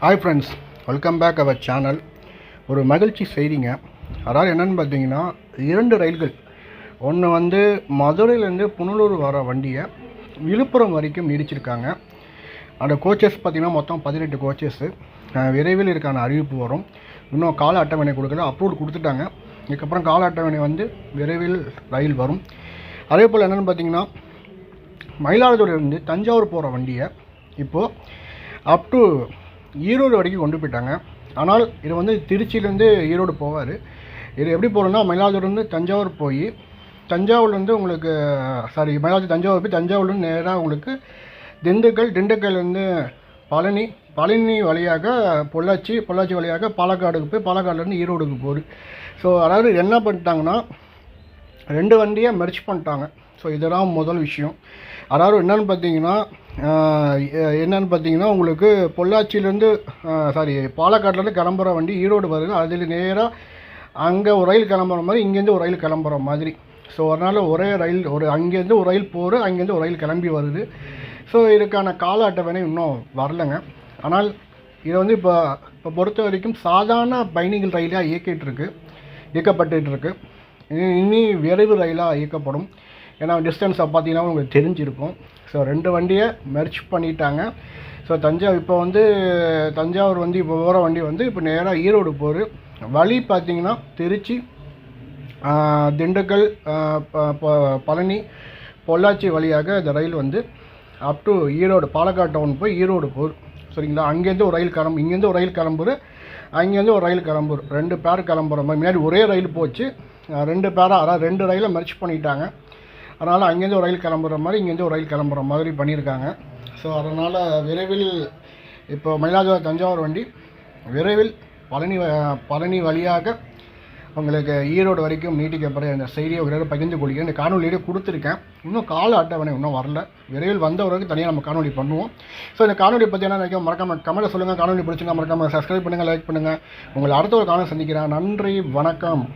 Hi friends welcome back our channel ஒரு மகிழ்ச்சி செய்திங்க. அதாவது என்னென்னு பார்த்தீங்கன்னா இரண்டு ரயில்கள். ஒன்று வந்து மதுரையிலேருந்து புனலூர் வர வண்டியை விழுப்புரம் வரைக்கும் நீடிச்சிருக்காங்க. அந்த கோச்சஸ் பார்த்திங்கன்னா மொத்தம் பதினெட்டு கோச்சஸ்ஸு விரைவில் இருக்கான அறிவிப்பு வரும். இன்னும் கால அட்டவணை கொடுக்கல அப்ரூவல் கொடுத்துட்டாங்க. இதுக்கப்புறம் கால அட்டவணை வந்து விரைவில் ரயில் வரும். அதே போல் என்னென்னு பார்த்தீங்கன்னா மயிலாடுதுறையிலேருந்து தஞ்சாவூர் போகிற வண்டியை இப்போது அப் டு ஈரோடு வரைக்கும் கொண்டு போயிட்டாங்க. ஆனால் இது வந்து திருச்சியிலேருந்து ஈரோடு போவார். இது எப்படி போகணுன்னா மயிலாடுதுறையிலேருந்து தஞ்சாவூர் போய் தஞ்சாவூர்லேருந்து உங்களுக்கு சாரி மயிலாடுதுறை தஞ்சாவூர் போய் தஞ்சாவூர்லேருந்து நேராக உங்களுக்கு திண்டுக்கல் திண்டுக்கல்லேருந்து பழனி பழனி வழியாக பொள்ளாச்சி பொள்ளாச்சி வழியாக பாலக்காடுக்கு போய் பாலக்காடுலேருந்து ஈரோடுக்கு போகுது ஸோ அதாவது என்ன பண்ணிட்டாங்கன்னா ரெண்டு வண்டியை மெர்ச் பண்ணிட்டாங்க. ஸோ இதெல்லாம் முதல் விஷயம். அதாவது என்னென்னு பார்த்தீங்கன்னா என்னென்னு பார்த்தீங்கன்னா உங்களுக்கு பொள்ளாச்சியிலேருந்து சாரி பாலக்காட்டிலேருந்து கிளம்புற வண்டி ஈரோடு வருது. அதில் நேராக அங்கே ஒரு ரயில் கிளம்புற மாதிரி இங்கேருந்து ஒரு ரயில் கிளம்புற மாதிரி. ஸோ அதனால் ஒரே ரயில் ஒரு அங்கேருந்து ஒரு ரயில் போகிற அங்கேருந்து ஒரு ரயில் கிளம்பி வருது. ஸோ இதுக்கான கால அட்டவணை இன்னும் வரலைங்க. ஆனால் இதை வந்து இப்போ இப்போ பொறுத்த வரைக்கும் சாதாரண பயணிகள் ரயிலாக இயக்கிட்டு இயக்கப்பட்டுருக்கு இனி விரைவு ரயிலாக இயக்கப்படும். ஏன்னா டிஸ்டன்ஸை பார்த்தீங்கன்னா உங்களுக்கு தெரிஞ்சிருக்கும். ஸோ ரெண்டு வண்டியை மெர்ச் பண்ணிட்டாங்க. ஸோ தஞ்சாவூர் இப்போ வந்து தஞ்சாவூர் வந்து இப்போ போகிற வண்டி வந்து இப்போ நேராக ஈரோடு போகுது. வழி பார்த்தீங்கன்னா திருச்சி திண்டுக்கல் பழனி பொள்ளாச்சி வழியாக இந்த ரயில் வந்து up to Erode Palakkad town போய் ஈரோடு போகுது. சரிங்களா? அங்கேருந்து ஒரு ரயில் கிளம்பு இங்கேருந்து ஒரு ரயில் கிளம்புது அங்கேருந்து ஒரு ரயில் கிளம்புது. ரெண்டு பேர் கிளம்புற மாதிரி முன்னாடி ஒரே ரயில் போச்சு. ரெண்டு பேராக அதாவது ரெண்டு ரயிலை மெர்ச் பண்ணிட்டாங்க. அதனால் அங்கேருந்து ஒரு ரயில் கிளம்புற மாதிரி இங்கேருந்து ஒரு ரயில் கிளம்புற மாதிரி பண்ணியிருக்காங்க. ஸோ அதனால் விரைவில் இப்போ மயிலாடுதுறை தஞ்சாவூர் வண்டி விரைவில் பழனி வ- பழனி வழியாக உங்களுக்கு ஈரோடு வரைக்கும் நீட்டிக்கப்படுற இந்த செய்தியை ஒரு பகிர்ந்து கொள்கிறேன். இந்த காணொலியோட கொடுத்துருக்கேன். இன்னும் கால அட்டவணை இன்னும் வரல. விரைவில் வந்தவருக்கு தனியாக நம்ம காணொலி பண்ணுவோம். ஸோ இந்த காணொலி பற்றி என்ன நினைக்கும் மறக்காம கமெண்ட்டில் சொல்லுங்கள் காணொலி பிடிச்சிங்க மறக்காமல் சப்ஸ்கிரைப் பண்ணுங்கள் லைக் பண்ணுங்கள் உங்களை அடுத்த ஒரு காணொலி சந்திக்கிறேன். நன்றி வணக்கம்.